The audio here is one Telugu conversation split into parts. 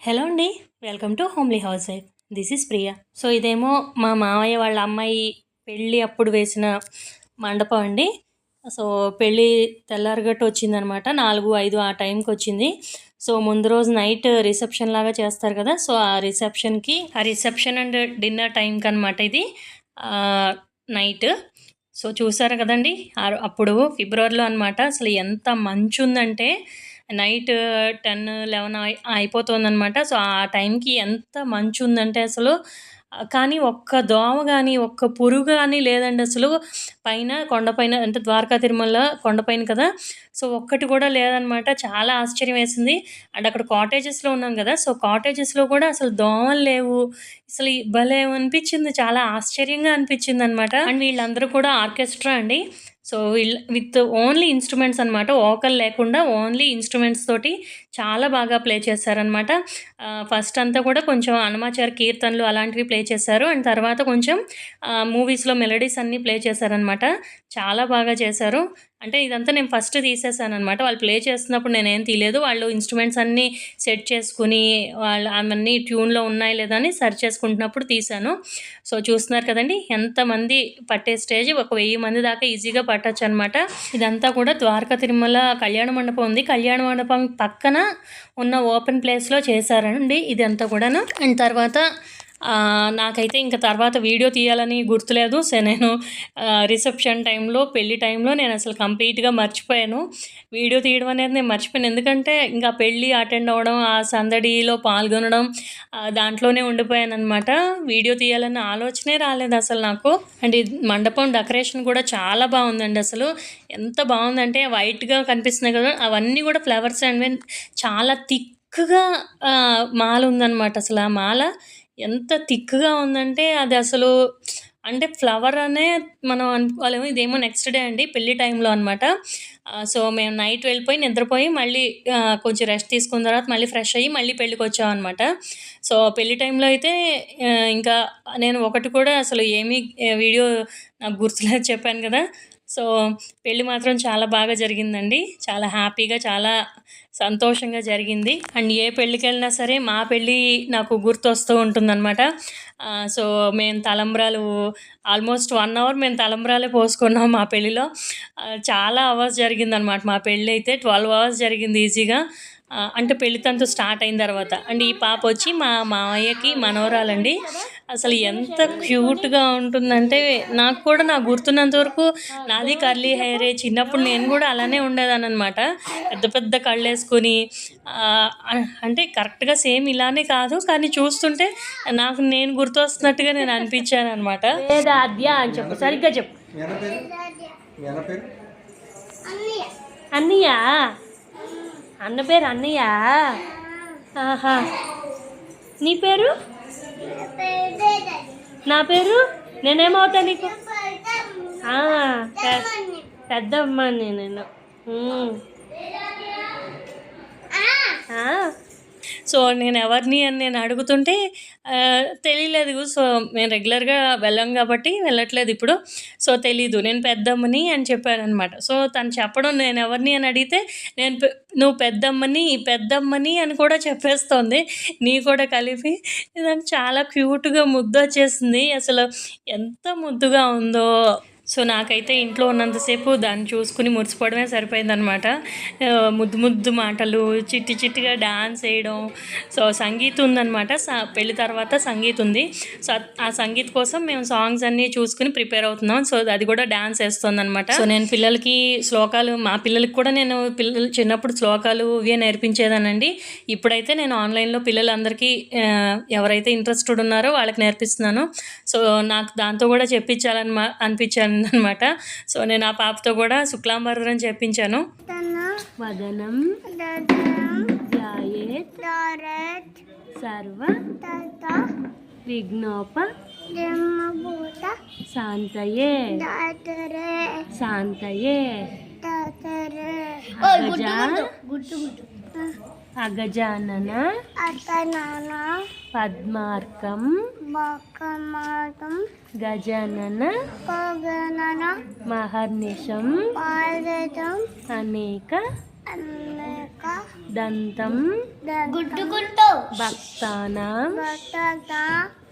హలో అండి welcome to homely housewife. This is Priya. So ఇదేమో మా మామయ్య వాళ్ళ అమ్మాయి పెళ్ళి అప్పుడు వేసిన మండపం అండి. సో పెళ్ళి తెల్లారగట్టు వచ్చిందనమాట నాలుగు ఐదు ఆ టైంకి వచ్చింది. సో ముందు రోజు నైట్ రిసెప్షన్ లాగా చేస్తారు కదా సో ఆ రిసెప్షన్కి ఆ రిసెప్షన్ అండ్ డిన్నర్ టైంకి అనమాట ఇది నైట్. సో చూసారు కదండి అప్పుడు ఫిబ్రవరిలో అనమాట అసలు ఎంత మంచు ఉందంటే నైట్ టెన్ లెవెన్ అయిపోతుందన్నమాట సో ఆ టైంకి ఎంత మంచు ఉందంటే అసలు కానీ ఒక్క దోమ కానీ ఒక్క పురుగు కానీ లేదండి అసలు. పైన కొండపైన అంటే ద్వారకా తిరుమల కొండపైన కదా. సో ఒక్కటి కూడా లేదనమాట. చాలా ఆశ్చర్యం వేసింది. అండ్ అక్కడ కాటేజెస్లో ఉన్నాం కదా. సో కాటేజెస్లో కూడా అసలు దోమలు లేవు. అసలు భలే అనిపించింది. చాలా ఆశ్చర్యంగా అనిపించింది అనమాట అండ్ వీళ్ళందరూ కూడా ఆర్కెస్ట్రా అండి. సో వీళ్ళ విత్ ఓన్లీ ఇన్స్ట్రుమెంట్స్ అనమాట ఓకల్ లేకుండా ఓన్లీ ఇన్స్ట్రుమెంట్స్ తోటి చాలా బాగా ప్లే చేశారనమాట ఫస్ట్ అంతా కూడా కొంచెం హనుమాచారి కీర్తనలు అలాంటివి ప్లే చేశారు అండ్ తర్వాత కొంచెం మూవీస్లో మెలడీస్ అన్నీ ప్లే చేశారనమాట చాలా బాగా చేశారు అంటే ఇదంతా నేను ఫస్ట్ తీసేసాను అనమాట వాళ్ళు ప్లే చేస్తున్నప్పుడు నేనేం తీయలేదు. వాళ్ళు ఇన్స్ట్రుమెంట్స్ అన్నీ సెట్ చేసుకుని వాళ్ళు అవన్నీ ట్యూన్లో ఉన్నాయి లేదా అని సెర్చ్ చేసుకుంటున్నప్పుడు తీశాను. సో చూస్తున్నారు కదండి ఎంతమంది పట్టే స్టేజ్ ఒక వెయ్యి మంది దాకా ఈజీగా పట్టచ్చు అనమాట ఇదంతా కూడా ద్వారకా తిరుమల కళ్యాణ మండపం ఉంది. కళ్యాణ మండపం పక్కన ఉన్న ఓపెన్ ప్లేస్లో చేశారండి ఇదంతా కూడాను. అండ్ తర్వాత నాకైతే ఇంకా తర్వాత వీడియో తీయాలని గుర్తులేదు. సో నేను రిసెప్షన్ టైంలో పెళ్ళి టైంలో నేను అసలు కంప్లీట్గా మర్చిపోయాను. వీడియో తీయడం అనేది నేను మర్చిపోయాను. ఎందుకంటే ఇంకా పెళ్ళి అటెండ్ అవ్వడం ఆ సందడిలో పాల్గొనడం దాంట్లోనే ఉండిపోయాను అనమాట వీడియో తీయాలన్న ఆలోచనే రాలేదు అసలు నాకు. అండ్ మండపం డెకరేషన్ కూడా చాలా బాగుందండి అసలు. ఎంత బాగుందంటే వైట్గా కనిపిస్తున్నాయి కదా అవన్నీ కూడా ఫ్లవర్స్ అండ్ చాలా థిక్గా మాల ఉందన్నమాట అసలు. ఆ మాల ఎంత థిక్గా ఉందంటే అది అసలు అంటే ఫ్లవర్ అనే మనం అనుకోలేము. ఇదేమో నెక్స్ట్ డే అండి పెళ్ళి టైంలో అనమాట సో మేము నైట్ వెళ్ళిపోయి నిద్రపోయి మళ్ళీ కొంచెం రెస్ట్ తీసుకున్న తర్వాత మళ్ళీ ఫ్రెష్ అయ్యి మళ్ళీ పెళ్ళికి వచ్చాం అనమాట సో పెళ్ళి టైంలో అయితే ఇంకా నేను ఒకటి కూడా అసలు ఏమీ వీడియో నాకు గుర్తులేదు చెప్పాను కదా. సో పెళ్ళి మాత్రం చాలా బాగా జరిగిందండి. చాలా హ్యాపీగా చాలా సంతోషంగా జరిగింది. అండ్ ఏ పెళ్ళికి వెళ్ళినా సరే మా పెళ్ళి నాకు గుర్తొస్తూ ఉంటుందన్నమాట. సో మేము తలంబ్రాలు ఆల్మోస్ట్ వన్ అవర్ మేము తలంబ్రాలే పోసుకున్నాం మా పెళ్ళిలో. చాలా అవర్స్ జరిగిందనమాట మా పెళ్ళి అయితే ట్వెల్వ్ అవర్స్ జరిగింది ఈజీగా. అంటే పెళ్ళి తంతు స్టార్ట్ అయిన తర్వాత. అండ్ ఈ పాప వచ్చి మా మామయ్యకి మనవరాలండి. అసలు ఎంత క్యూట్గా ఉంటుందంటే నాకు కూడా నాకు గుర్తున్నంత వరకు నాది కర్లీ హెయిరే. చిన్నప్పుడు నేను కూడా అలానే ఉండేదాన్ని అనమాట పెద్ద పెద్ద కళ్ళు వేసుకొని అంటే కరెక్ట్గా సేమ్ ఇలానే కాదు కానీ చూస్తుంటే నాకు నేను గుర్తొస్తున్నట్టుగా నేను అనిపించాను అనమాట వేదాద్య అని చెప్పు సరిగ్గా చెప్పు. అన్నయ్య? అన్న పేరు అన్నయ్య? ఆహా. నీ పేరు? నా పేరు? నేనేమవుతా నీకు? పెద్దమ్మ నేను. సో నేను ఎవరిని అని నేను అడుగుతుంటే తెలియలేదు సో నేను రెగ్యులర్గా వెళ్ళాం కాబట్టి వెళ్ళట్లేదు ఇప్పుడు. సో తెలీదు. నేను పెద్దమ్మని అని చెప్పాను అనమాట సో తను చెప్పడం నేను ఎవరిని అని అడిగితే నేను పె- నువ్వు పెద్దమ్మని పెద్దమ్మని అని కూడా చెప్పేస్తోంది. నీ కూడా కలిపి. నాకు చాలా క్యూట్గా ముద్దు వచ్చేసింది. అసలు ఎంత ముద్దుగా ఉందో. సో నాకైతే ఇంట్లో ఉన్నంతసేపు దాన్ని చూసుకుని మురిసిపోవడమే సరిపోయిందనమాట. ముద్దు ముద్దు మాటలు చిట్టి చిట్టిగా డాన్స్ వేయడం. సో సంగీత్ ఉందనమాట. పెళ్ళి తర్వాత సంగీత్ ఉంది. సో ఆ- సంగీత్ కోసం మేము సాంగ్స్ అన్నీ చూసుకుని ప్రిపేర్ అవుతున్నాం. సో అది కూడా డాన్స్ వేస్తుంది అనమాట సో నేను పిల్లలకి శ్లోకాలు మా పిల్లలకి కూడా నేను పిల్లలు చిన్నప్పుడు శ్లోకాలు ఇవే నేర్పించేదానండి. ఇప్పుడైతే నేను ఆన్లైన్లో పిల్లలందరికీ ఎవరైతే ఇంట్రెస్టెడ్ ఉన్నారో వాళ్ళకి నేర్పిస్తున్నాను. సో నాకు దాంతో కూడా చెప్పించాలని అనిపించాను. అనమాట సో నేను ఆ పాపతో కూడా శుక్లాంబరధరం చెప్పించాను వదనం సర్వ విఘ్నోప శాంతయే శాంతయే. అగజా అగజానన పద్మార్కం గజానన మహర్నిశం అనేక దంతం గుడ్డుకుంటూ భక్తానాం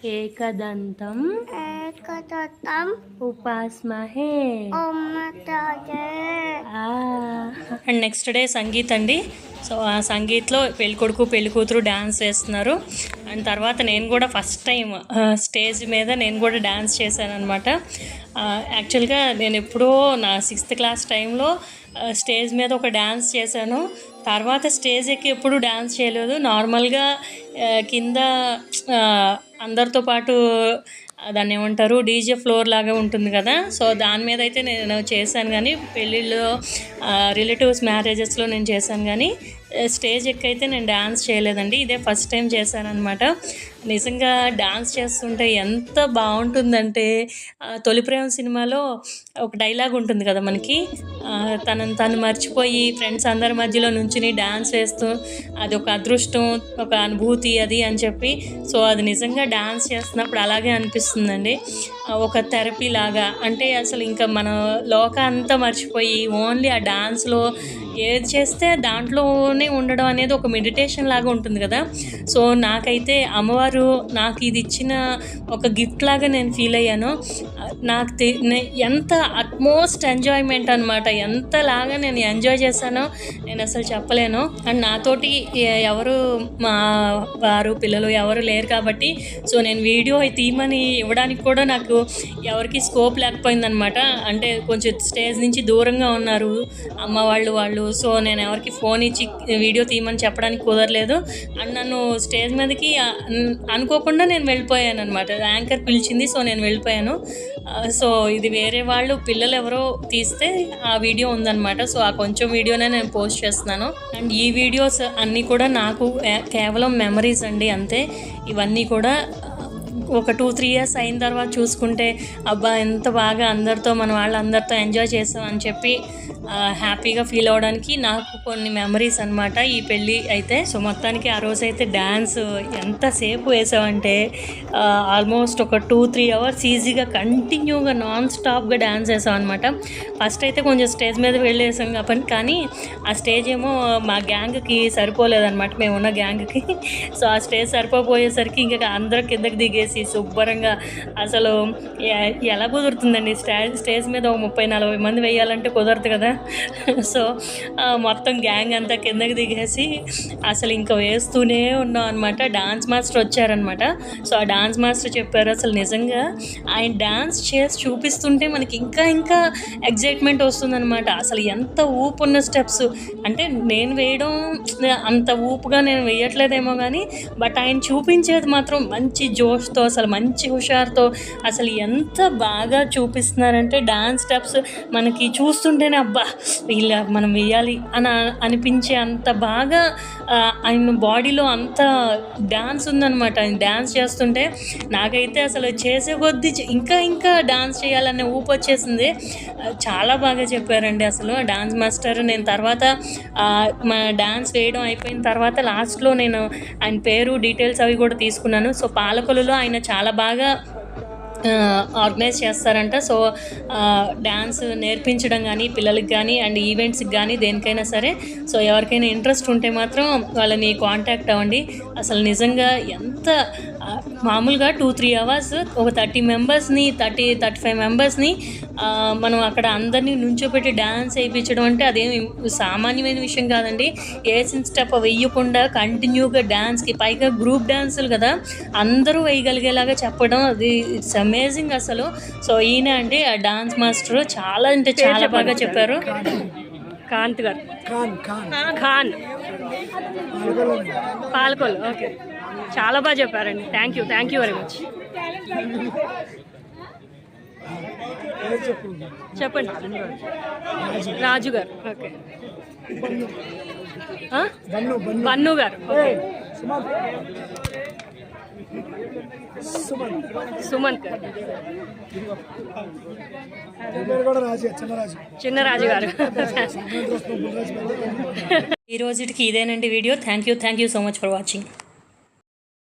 ఏకదంతం ఏకదత్తం ఉపాస్మహే. అండ్ నెక్స్ట్ డే సంగీత్ అండి సో ఆ సంగీత్లో పెళ్ళికొడుకు పెళ్ళికూతురు డ్యాన్స్ వేస్తున్నారు. అండ్ తర్వాత నేను కూడా ఫస్ట్ టైం స్టేజ్ మీద నేను కూడా డ్యాన్స్ చేశాను అనమాట యాక్చువల్గా నేను ఎప్పుడో నా సిక్స్త్ క్లాస్ టైంలో స్టేజ్ మీద ఒక డ్యాన్స్ చేశాను. తర్వాత స్టేజ్ ఎక్కి ఎప్పుడు డ్యాన్స్ చేయలేదు. నార్మల్గా కింద అందరితో పాటు దాన్ని ఏమంటారు డీజే ఫ్లోర్ లాగా ఉంటుంది కదా. సో దాని మీద అయితే నేను చేశాను కానీ పెళ్ళిళ్ళు రిలేటివ్స్ మ్యారేజెస్లో నేను చేశాను కానీ స్టేజ్ ఎక్కైతే నేను డ్యాన్స్ చేయలేదండి. ఇదే ఫస్ట్ టైం చేశాను అనమాట నిజంగా డ్యాన్స్ చేస్తుంటే ఎంత బాగుంటుందంటే తొలి ప్రేమ సినిమాలో ఒక డైలాగ్ ఉంటుంది కదా మనకి. తనను తను మర్చిపోయి ఫ్రెండ్స్ అందరి మధ్యలో నుంచుని డాన్స్ వేస్తూ అది ఒక అదృష్టం ఒక అనుభూతి అది అని చెప్పి సో అది నిజంగా డ్యాన్స్ చేస్తున్నప్పుడు అలాగే అనిపిస్తుందండి. ఒక థెరపీ లాగా. అంటే అసలు ఇంకా మన లోక అంతా మర్చిపోయి ఓన్లీ ఆ డ్యాన్స్లో ఏది చేస్తే దాంట్లోనే ఉండడం అనేది ఒక మెడిటేషన్ లాగా ఉంటుంది కదా. సో నాకైతే అమ్మవారు నాకు ఇది ఇచ్చిన ఒక గిఫ్ట్ లాగా నేను ఫీల్ అయ్యాను. నాకు తె- నే- ఎంత అట్మోస్ట్ ఎంజాయ్మెంట్ అనమాట ఎంతలాగా నేను ఎంజాయ్ చేశానో నేను అసలు చెప్పలేను. అండ్ నాతోటి ఎవరు మా వారు పిల్లలు ఎవరు లేరు కాబట్టి సో నేను వీడియో తీయమని ఇవ్వడానికి కూడా నాకు ఎవరికి స్కోప్ లేకపోయిందనమాట అంటే కొంచెం స్టేజ్ నుంచి దూరంగా ఉన్నారు అమ్మ వాళ్ళు వాళ్ళు. సో నేను ఎవరికి ఫోన్ ఇచ్చి వీడియో తీయమని చెప్పడానికి కుదరలేదు. అండ్ నన్ను స్టేజ్ మీదకి అనుకోకుండా నేను వెళ్ళిపోయాను అనమాట యాంకర్ పిలిచింది సో నేను వెళ్ళిపోయాను. సో ఇది వేరే వాళ్ళు పిల్లలు ఎవరో తీస్తే ఆ వీడియో ఉందన్నమాట. సో ఆ కొంచెం వీడియోనే నేను పోస్ట్ చేస్తున్నాను. అండ్ ఈ వీడియోస్ అన్నీ కూడా నాకు కేవలం మెమరీస్ అండి అంతే. ఇవన్నీ కూడా ఒక టూ త్రీ ఇయర్స్ అయిన తర్వాత చూసుకుంటే అబ్బా ఎంత బాగా అందరితో మన వాళ్ళందరితో ఎంజాయ్ చేసాం అని చెప్పి హ్యాపీగా ఫీల్ అవ్వడానికి నాకు కొన్ని మెమరీస్ అనమాట ఈ పెళ్ళి అయితే సో మొత్తానికి ఆ రోజు అయితే డ్యాన్స్ ఎంతసేపు వేసామంటే ఆల్మోస్ట్ ఒక టూ త్రీ అవర్స్ ఈజీగా కంటిన్యూగా నాన్ స్టాప్గా డ్యాన్స్ వేసాం అనమాట ఫస్ట్ అయితే కొంచెం స్టేజ్ మీద వెళ్ళేసాం కాబట్టి కానీ ఆ స్టేజ్ ఏమో మా గ్యాంగ్కి సరిపోలేదన్నమాట. మేము ఉన్న గ్యాంగ్కి. సో ఆ స్టేజ్ సరిపోపోయేసరికి ఇంకా అందరూ కిందకి చేసి శుభ్రంగా అసలు ఎలా కుదురుతుందండి? స్టేజ్ స్టేజ్ మీద ఒక ముప్పై నలభై మంది వేయాలంటే కుదరదు కదా? సో మొత్తం గ్యాంగ్ అంతా కిందకి దిగేసి అసలు ఇంకా వేస్తూనే ఉన్నాం అనమాట డాన్స్ మాస్టర్ వచ్చారనమాట సో ఆ డాన్స్ మాస్టర్ చెప్పారు అసలు నిజంగా ఆయన డాన్స్ చేసి చూపిస్తుంటే మనకి ఇంకా ఇంకా ఎగ్జైట్మెంట్ వస్తుందనమాట అసలు ఎంత ఊపు ఉన్న స్టెప్స్. అంటే నేను వేయడం అంత ఊపుగా నేను వేయట్లేదేమో కానీ బట్ ఆయన చూపించేది మాత్రం మంచి జోష్ జోష్తో అసలు మంచి హుషారుతో అసలు ఎంత బాగా చూపిస్తున్నారంటే డాన్స్ స్టెప్స్ మనకి చూస్తుంటేనే అబ్బా వీళ్ళ మనం వేయాలి అని అనిపించే అంత బాగా ఆయన బాడీలో అంత డాన్స్ ఉందన్నమాట. ఆయన డాన్స్ చేస్తుంటే నాకైతే అసలు చేసే కొద్దీ ఇంకా ఇంకా డాన్స్ చేయాలనే ఊపు వచ్చేసింది. చాలా బాగా చెప్పారండి అసలు డాన్స్ మాస్టర్ నేను తర్వాత మా డాన్స్ వేయడం అయిపోయిన తర్వాత లాస్ట్లో నేను ఆయన పేరు డీటెయిల్స్ అవి కూడా తీసుకున్నాను. సో పాలకొలలో ఆయన చాలా బాగా ఆర్గనైజ్ చేస్తారంట. సో డ్యాన్స్ నేర్పించడం కానీ పిల్లలకి కానీ అండ్ ఈవెంట్స్కి కానీ దేనికైనా సరే సో ఎవరికైనా ఇంట్రెస్ట్ ఉంటే మాత్రం వాళ్ళని కాంటాక్ట్ అవ్వండి. అసలు నిజంగా ఎంత మామూలుగా టూ త్రీ అవర్స్ ఒక థర్టీ మెంబర్స్ని థర్టీ థర్టీ ఫైవ్ మెంబర్స్ని మనం అక్కడ అందరినీ నుంచోపెట్టి డ్యాన్స్ వేయించడం అంటే అదేం సామాన్యమైన విషయం కాదండి. వేసిన స్టెప్ వెయ్యకుండా కంటిన్యూగా డ్యాన్స్కి పైగా గ్రూప్ డ్యాన్సులు కదా అందరూ వేయగలిగేలాగా చెప్పడం అది ఇట్స్ అమేజింగ్ అసలు. సో ఈయన అంటే ఆ డాన్స్ మాస్టర్ చాలా అంటే చాలా బాగా చెప్పారు. కాంత్ గారు. ఖాన్ పాల్కొల్ ఓకే. చాలా బాగా చెప్పారండి. Thank you thank you very much చెప్పండి. రాజు గారు ఓకే. బన్ను గారు ఓకే. సుమంత్ చిన్నరాజు గారు. ఈ రోజుకి ఇదేనండి video. Thank you thank you so much for watching